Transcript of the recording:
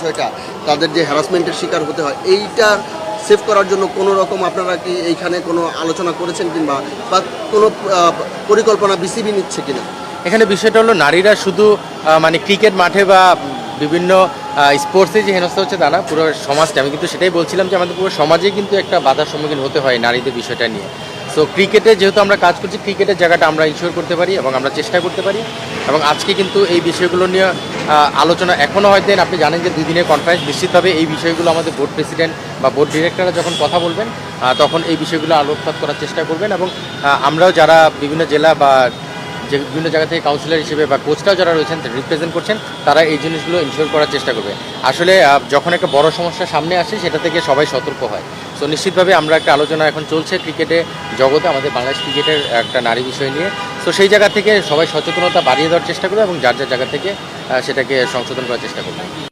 বিষয়টা, তাদের যে হ্যারাসমেন্টের শিকার হতে হয়, এইটা সেভ করার জন্য কোনো রকম আপনারা কি এইখানে কোনো আলোচনা করেছেন কিংবা বা কোনো পরিকল্পনা বিসিবি নিচ্ছে কিনা? এখানে বিষয়টা হলো নারীরা শুধু মানে ক্রিকেট মাঠে বা বিভিন্ন স্পোর্টসে যে হেনস্থা হচ্ছে তা না, পুরো সমাজটা। আমি কিন্তু সেটাই বলছিলাম যে আমাদের পুরো সমাজে কিন্তু একটা বাধার সম্মুখীন হতে হয় নারীদের বিষয়টা নিয়ে। সো ক্রিকেটে যেহেতু আমরা কাজ করছি ক্রিকেটের জায়গাটা আমরা ইনশিওর করতে পারি এবং আমরা চেষ্টা করতে পারি। এবং আজকে কিন্তু এই বিষয়গুলো নিয়ে আলোচনা এখনও হয়তো আপনি জানেন যে দুই দিনের কনফারেন্স নিশ্চিতভাবে এই বিষয়গুলো আমাদের বোর্ড প্রেসিডেন্ট বা বোর্ড ডিরেক্টররা যখন কথা বলবেন তখন এই বিষয়গুলো আলোকপাত করার চেষ্টা করবেন এবং আমরাও যারা বিভিন্ন জেলা বা যে বিভিন্ন জায়গা থেকে কাউন্সিলর হিসেবে বা কোচটাও যারা রয়েছেন রিপ্রেজেন্ট করছেন, তারা এই জিনিসগুলো ইনশিওর করার চেষ্টা করবে। আসলে যখন একটা বড় সমস্যা সামনে আসে, সেটা থেকে সবাই সতর্ক হয়। সো নিশ্চিতভাবে আমরা একটা আলোচনা এখন চলছে ক্রিকেটে জগতে, আমাদের বাংলাদেশ ক্রিকেটের একটা নারী বিষয় নিয়ে। তো সেই জায়গা থেকে সবাই সচেতনতা বাড়িয়ে দেওয়ার চেষ্টা করবে এবং যার যার জায়গা থেকে সেটাকে সংশোধন করার চেষ্টা করবে।